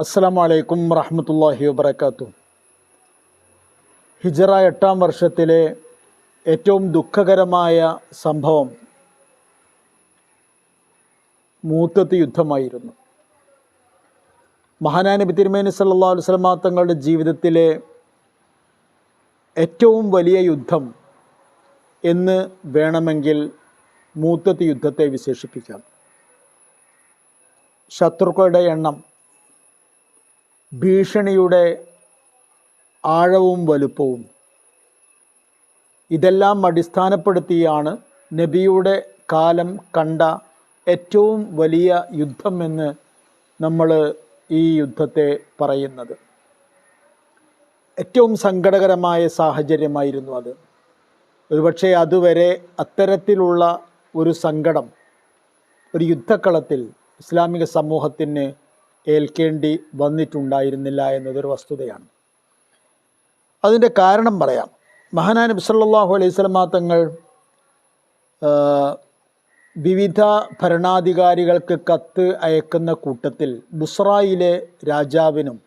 അസ്സലാമു അലൈക്കും വബർക്കാത്തു ഹിജറ എട്ടാം വർഷത്തിലെ ഏറ്റവും ദുഃഖകരമായ സംഭവം മൂത്തത്ത് യുദ്ധമായിരുന്നു. മഹാനായ നബി തിരുമേനി സല്ലാ അലൈഹി വസല്ലമ തങ്ങളുടെ ജീവിതത്തിലെ ഏറ്റവും വലിയ യുദ്ധം എന്ന് വേണമെങ്കിൽ മൂത്തത്ത് യുദ്ധത്തെ വിശേഷിപ്പിക്കാം. ശത്രുക്കളുടെ എണ്ണം ഭീഷണിയുടെ ആഴവും വലുപ്പവും ഇതെല്ലാം അടിസ്ഥാനപ്പെടുത്തിയാണ് നബിയുടെ കാലം കണ്ട ഏറ്റവും വലിയ യുദ്ധം എന്ന് നമ്മൾ ഈ യുദ്ധത്തെ പറയുന്നത്. ഏറ്റവും സങ്കടകരമായ സാഹചര്യമായിരുന്നു അത്. ഒരുപക്ഷെ അതുവരെ അത്തരത്തിലുള്ള ഒരു സങ്കടം ഒരു യുദ്ധക്കളത്തിൽ ഇസ്ലാമിക സമൂഹത്തിന് ഏൽക്കേണ്ടി വന്നിട്ടുണ്ടായിരുന്നില്ല എന്നതൊരു വസ്തുതയാണ്. അതിന്റെ കാരണം പറയാം. മഹാനാൻ നബി സല്ലല്ലാഹു അലൈഹി സ്വലമാ തങ്ങൾ വിവിധ ഭരണാധികാരികൾക്ക് കത്ത് അയക്കുന്ന കൂട്ടത്തിൽ ബുസ്രായിലെ രാജാവിനും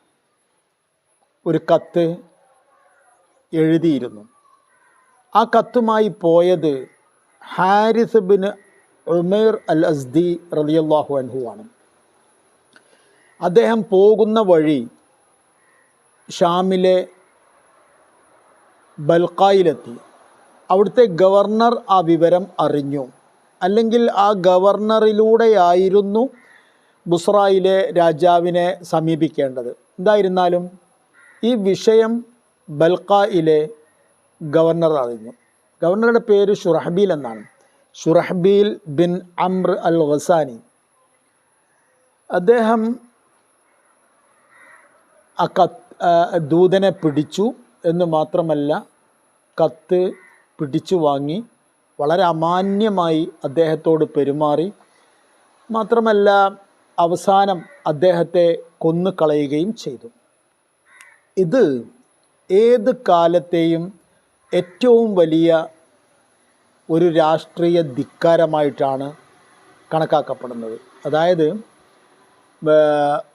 ഒരു കത്ത് എഴുതിയിരുന്നു. ആ കത്തുമായി പോയത് Haris bin Umair al Azdi റലിയല്ലാഹു അൻഹു ആണ്. അദ്ദേഹം പോകുന്ന വഴി ഷാമിലെ ബൽക്കായിലെത്തി അവിടുത്തെ ഗവർണർ ആ വിവരം അറിഞ്ഞു. അല്ലെങ്കിൽ ആ ഗവർണറിലൂടെയായിരുന്നു ബുസ്രായിലെ രാജാവിനെ സമീപിക്കേണ്ടത്. എന്തായിരുന്നാലും ഈ വിഷയം ബൽക്കായിലെ ഗവർണർ അറിഞ്ഞു. ഗവർണറുടെ പേര് ഷുറഹബീൽ എന്നാണ്. ഷുറഹബീൽ ബിൻ അമ്ര അൽ ഖസാനി അദ്ദേഹം ആ ദൂതനെ പിടിച്ചു എന്ന് മാത്രമല്ല കത്ത് പിടിച്ചു വാങ്ങി വളരെ അമാന്യമായി അദ്ദേഹത്തോട് പെരുമാറി. മാത്രമല്ല അവസാനം അദ്ദേഹത്തെ കൊന്നു കളയുകയും ചെയ്തു. ഇത് ഏത് കാലത്തെയും ഏറ്റവും വലിയ ഒരു രാഷ്ട്രീയ ധിക്കാരമായിട്ടാണ് കണക്കാക്കപ്പെടുന്നത്. അതായത്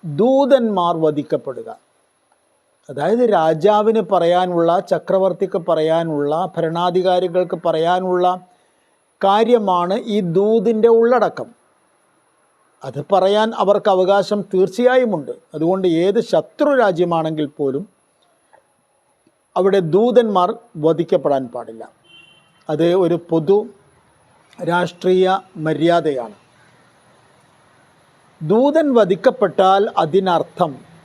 ദൂതന്മാർ വധിക്കപ്പെടുക. അതായത് രാജാവിന് പറയാനുള്ള ചക്രവർത്തിക്ക് പറയാനുള്ള ഭരണാധികാരികൾക്ക് പറയാനുള്ള കാര്യമാണ് ഈ ദൂതിന്റെ ഉള്ളടക്കം. അത് പറയാൻ അവർക്ക് അവകാശം തീർച്ചയായുമുണ്ട്. അതുകൊണ്ട് ഏത് ശത്രു രാജ്യമാണെങ്കിൽ പോലും അവിടെ ദൂതന്മാർ വധിക്കപ്പെടാൻ പാടില്ല. അത് ഒരു പൊതു രാഷ്ട്രീയ മര്യാദയാണ്. ദൂതൻ വധിക്കപ്പെട്ടാൽ അതിനർത്ഥം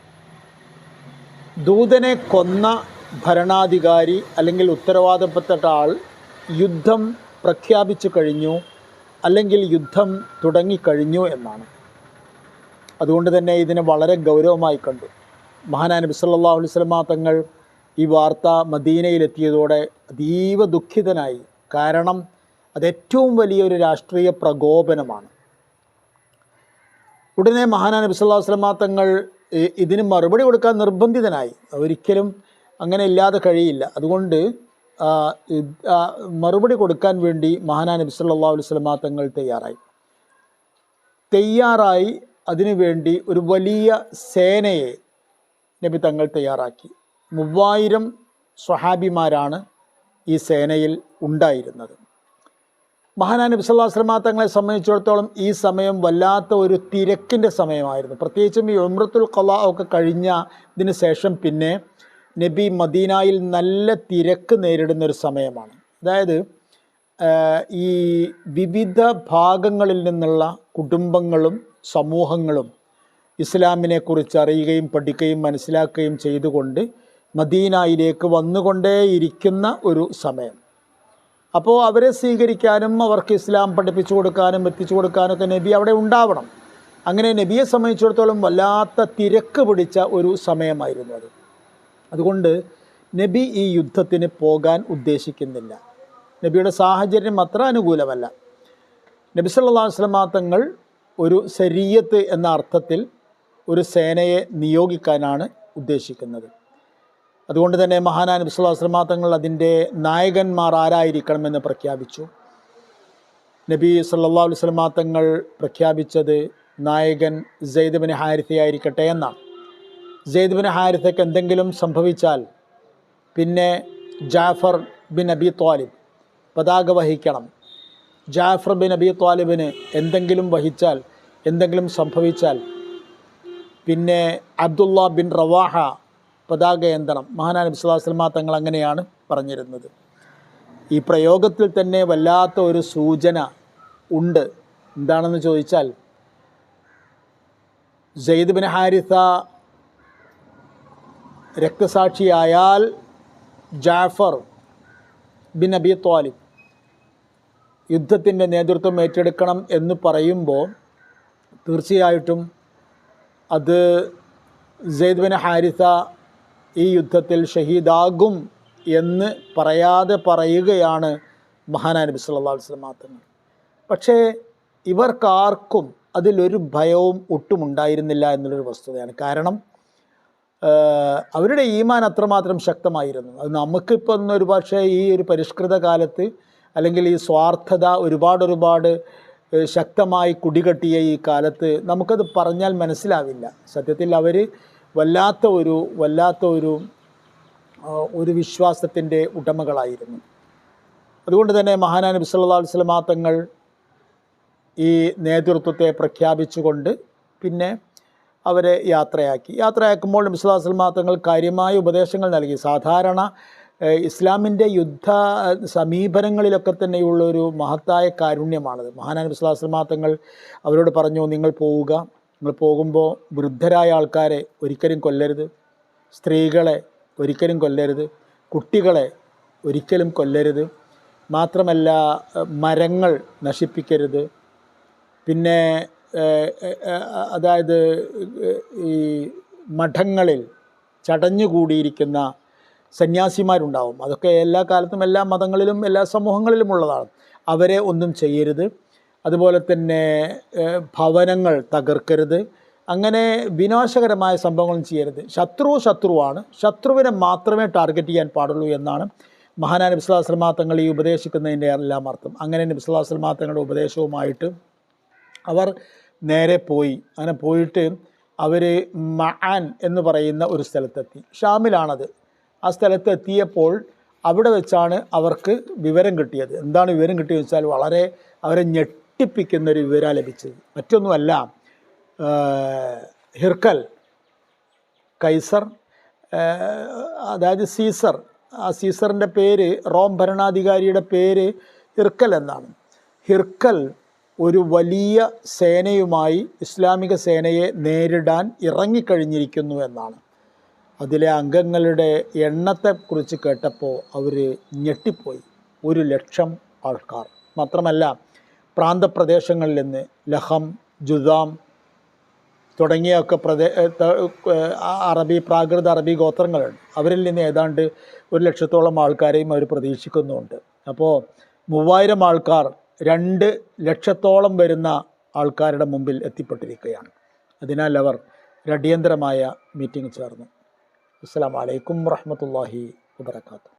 ദൂതനെ കൊന്ന ഭരണാധികാരി അല്ലെങ്കിൽ ഉത്തരവാദപ്പെട്ട ആൾ യുദ്ധം പ്രഖ്യാപിച്ചു കഴിഞ്ഞു അല്ലെങ്കിൽ യുദ്ധം തുടങ്ങിക്കഴിഞ്ഞു എന്നാണ്. അതുകൊണ്ട് തന്നെ ഇതിനെ വളരെ ഗൗരവമായി കണ്ടു. മഹാനായ നബി സല്ലല്ലാഹു അലൈഹി വസല്ലമ തങ്ങൾ ഈ വാർത്ത മദീനയിലെത്തിയതോടെ അതീവ ദുഃഖിതനായി. കാരണം അതേറ്റവും വലിയൊരു രാഷ്ട്രീയ പ്രകോപനമാണ്. ഉടനെ മഹാനായ നബി സല്ലല്ലാഹു അലൈഹി വസല്ലമ തങ്ങൾ ഇതിന് മറുപടി കൊടുക്കാൻ നിർബന്ധിതനായി. ഒരിക്കലും അങ്ങനെ ഇല്ലാതെ കഴിയില്ല. അതുകൊണ്ട് മറുപടി കൊടുക്കാൻ വേണ്ടി മഹാനാ നബി സല്ലാ അലൈഹി വസല്ലമ തങ്ങൾ തയ്യാറായി. തയ്യാറായി അതിനുവേണ്ടി ഒരു വലിയ സേനയെ നബി തങ്ങൾ തയ്യാറാക്കി. മൂവായിരം സ്വഹാബിമാരാണ് ഈ സേനയിൽ ഉണ്ടായിരുന്നത്. മഹാനായ നബി സല്ലല്ലാഹു അലൈഹി വസല്ലമ തങ്ങളെ സംബന്ധിച്ചിടത്തോളം ഈ സമയം വല്ലാത്ത ഒരു തിരക്കിന്റെ സമയമായിരുന്നു. പ്രത്യേകിച്ചും ഈ ഉമ്രത്തുൽ കല ഒക്കെ കഴിഞ്ഞ ഇതിന് ശേഷം പിന്നെ നബി മദീനായിൽ നല്ല തിരക്ക് നേരിടുന്ന ഒരു സമയമാണ്. അതായത് ഈ വിവിധ ഭാഗങ്ങളിൽ നിന്നുള്ള കുടുംബങ്ങളും സമൂഹങ്ങളും ഇസ്ലാമിനെക്കുറിച്ച് അറിയുകയും പഠിക്കുകയും മനസ്സിലാക്കുകയും ചെയ്തുകൊണ്ട് മദീനായിലേക്ക് വന്നുകൊണ്ടേയിരിക്കുന്ന ഒരു സമയം. അപ്പോൾ അവരെ സ്വീകരിക്കാനും അവർക്ക് ഇസ്ലാം പഠിപ്പിച്ചു കൊടുക്കാനും എത്തിച്ചു കൊടുക്കാനൊക്കെ നബി അവിടെ ഉണ്ടാവണം. അങ്ങനെ നബിയെ സംബന്ധിച്ചിടത്തോളം വല്ലാത്ത തിരക്ക് പിടിച്ച ഒരു സമയമായിരുന്നു അത്. അതുകൊണ്ട് നബി ഈ യുദ്ധത്തിന് പോകാൻ ഉദ്ദേശിക്കുന്നില്ല. നബിയുടെ സാഹചര്യം അത്ര അനുകൂലമല്ല. നബി സല്ലല്ലാഹു അലൈഹി തങ്ങൾ ഒരു ശരീയത്ത് എന്ന അർത്ഥത്തിൽ ഒരു സേനയെ നിയോഗിക്കാനാണ് ഉദ്ദേശിക്കുന്നത്. അതുകൊണ്ട് തന്നെ അലൈഹി വസല്ലമ തങ്ങൾ അതിന്റെ നായകന്മാർ ആരായിരിക്കണമെന്ന് പ്രഖ്യാപിച്ചു. നബി സല്ലാ അലൈഹി വസല്ലമ തങ്ങൾ പ്രഖ്യാപിച്ചത് നായകൻ ജെയ്ദബിന് ഹാരിഥയായിരിക്കട്ടെ എന്നാണ്. ജെയ്ദബിന് ഹാരിഥയ്ക്ക് എന്തെങ്കിലും സംഭവിച്ചാൽ പിന്നെ ജാഫർ ബിൻ അബി ത്വാലിബ് പതാക വഹിക്കണം. ജാഫർ ബിൻ അബി ത്വാലിബിന് എന്തെങ്കിലും വഹിച്ചാൽ എന്തെങ്കിലും സംഭവിച്ചാൽ പിന്നെ അബ്ദുള്ള ബിൻ റവാഹ പതാക ഏന്തണം മഹാനാ വസല്ലം തങ്ങൾ അങ്ങനെയാണ് പറഞ്ഞിരുന്നത്. ഈ പ്രയോഗത്തിൽ തന്നെ വല്ലാത്ത ഒരു സൂചന ഉണ്ട്. എന്താണെന്ന് ചോദിച്ചാൽ സെയ്ദ് ബിൻ ഹാരിസ രക്തസാക്ഷിയായാൽ ജാഫർ ബിൻ അബി ത്വാലിബ് യുദ്ധത്തിന്റെ നേതൃത്വം ഏറ്റെടുക്കണം എന്ന് പറയുമ്പോൾ തീർച്ചയായിട്ടും അത് സെയ്ദ് ബിൻ ഹാരിസ ഈ യുദ്ധത്തിൽ ഷഹീദാകും എന്ന് പറയാതെ പറയുകയാണ് മഹാനാ നബി സല്ലല്ലാഹു അലൈഹി വസല്ലം തങ്ങൾ പക്ഷേ ഇവർക്കാർക്കും അതിലൊരു ഭയവും ഒട്ടും ഉണ്ടായിരുന്നില്ല എന്നുള്ളൊരു വസ്തുതയാണ്. കാരണം അവരുടെ ഈമാൻ അത്രമാത്രം ശക്തമായിരുന്നു. അത് നമുക്കിപ്പോൾ ഒന്ന് ഒരു പക്ഷേ ഈ ഒരു പരിഷ്കൃത കാലത്ത് അല്ലെങ്കിൽ ഈ സ്വാർത്ഥത ഒരുപാട് ഒരുപാട് ശക്തമായി കുടികെട്ടിയ ഈ കാലത്ത് നമുക്കത് പറഞ്ഞാൽ മനസ്സിലാവില്ല. സത്യത്തിൽ അവർ വല്ലാത്ത ഒരു വല്ലാത്ത ഒരു ഒരു വിശ്വാസത്തിന്റെ ഉടമകളായിരുന്നു. അതുകൊണ്ട് തന്നെ മഹാനാ നബി സല്ലല്ലാഹു അലൈഹി വസല്ലമ തങ്ങൾ ഈ നേതൃത്വത്തെ പ്രഖ്യാപിച്ചുകൊണ്ട് പിന്നെ അവരെ യാത്രയാക്കി. യാത്രയാക്കുമ്പോൾ നബി സല്ലല്ലാഹു അലൈഹി വസല്ലമ തങ്ങൾ കാര്യമായ ഉപദേശങ്ങൾ നൽകി. സാധാരണ ഇസ്ലാമിന്റെ യുദ്ധ സമീപനങ്ങളിലൊക്കെ തന്നെയുള്ള ഒരു മഹത്തായ കാരുണ്യമാണത്. മഹാനാ നബി സല്ലല്ലാഹു അലൈഹി വസല്ലമ തങ്ങൾ അവരോട് പറഞ്ഞു നിങ്ങൾ പോവുക. നിങ്ങൾ പോകുമ്പോൾ വൃദ്ധരായ ആൾക്കാരെ ഒരിക്കലും കൊല്ലരുത്. സ്ത്രീകളെ ഒരിക്കലും കൊല്ലരുത്. കുട്ടികളെ ഒരിക്കലും കൊല്ലരുത്. മാത്രമല്ല മരങ്ങൾ നശിപ്പിക്കരുത്. പിന്നെ അതായത് ഈ മഠങ്ങളിൽ ചടഞ്ഞുകൂടിയിരിക്കുന്ന സന്യാസിമാരുണ്ടാവും. അതൊക്കെ എല്ലാ കാലത്തും എല്ലാ മതങ്ങളിലും എല്ലാ സമൂഹങ്ങളിലും ഉള്ളതാണ്. അവരെ ഒന്നും ചെയ്യരുത്. അതുപോലെ തന്നെ ഭവനങ്ങൾ തകർക്കരുത്. അങ്ങനെ വിനാശകരമായ സംഭവങ്ങളും ചെയ്യരുത്. ശത്രു ശത്രുവാണ്. ശത്രുവിനെ മാത്രമേ ടാർഗറ്റ് ചെയ്യാൻ പാടുള്ളൂ എന്നാണ് മഹാനാ നബി സ്വല്ലല്ലാഹു അലൈഹി വസല്ലമ തങ്ങൾ ഈ ഉപദേശിക്കുന്നതിന്റെ എല്ലാം അർത്ഥം. അങ്ങനെ നബി സ്വല്ലല്ലാഹു അലൈഹി വസല്ലമ തങ്ങളുടെ ഉപദേശവുമായിട്ട് അവർ നേരെ പോയി. അങ്ങനെ പോയിട്ട് അവർ മഅൻ എന്ന് പറയുന്ന ഒരു സ്ഥലത്തെത്തി. ഷാമിലാണത്. ആ സ്ഥലത്തെത്തിയപ്പോൾ അവിടെ വെച്ചാണ് അവർക്ക് വിവരം കിട്ടിയത്. എന്താണ് വിവരം കിട്ടിയെന്ന് വെച്ചാൽ വളരെ അവരെ ഞെട്ടിപ്പിക്കുന്ന ഒരു വിവരം ലഭിച്ചത്. മറ്റൊന്നുമല്ല ഹിർക്കൽ കൈസർ അതായത് സീസർ. ആ സീസറിന്റെ പേര് റോം ഭരണാധികാരിയുടെ പേര് ഹിർക്കൽ എന്നാണ്. ഹിർക്കൽ ഒരു വലിയ സേനയുമായി ഇസ്ലാമിക സേനയെ നേരിടാൻ ഇറങ്ങിക്കഴിഞ്ഞിരിക്കുന്നു എന്നാണ്. അതിലെ അംഗങ്ങളുടെ എണ്ണത്തെക്കുറിച്ച് കേട്ടപ്പോൾ അവർ ഞെട്ടിപ്പോയി. ഒരു ലക്ഷം ആൾക്കാർ. മാത്രമല്ല പ്രാന്തപ്രദേശങ്ങളിൽ നിന്ന് ലഹം ജുദാം തുടങ്ങിയൊക്കെ പ്രദേ അറബി പ്രാകൃത അറബി ഗോത്രങ്ങളുണ്ട്. അവരിൽ നിന്ന് ഏതാണ്ട് ഒരു ലക്ഷത്തോളം ആൾക്കാരെയും അവർ പ്രതീക്ഷിക്കുന്നുണ്ട്. അപ്പോൾ മൂവായിരം ആൾക്കാർ രണ്ട് ലക്ഷത്തോളം വരുന്ന ആൾക്കാരുടെ മുമ്പിൽ എത്തിപ്പെട്ടിരിക്കുകയാണ്. അതിനാൽ അവർ അടിയന്തരമായ മീറ്റിംഗ് ചേർന്നു. അസ്സാം വലൈക്കും വാഹമത്തല്ലാഹി വാബർക്കാത്തു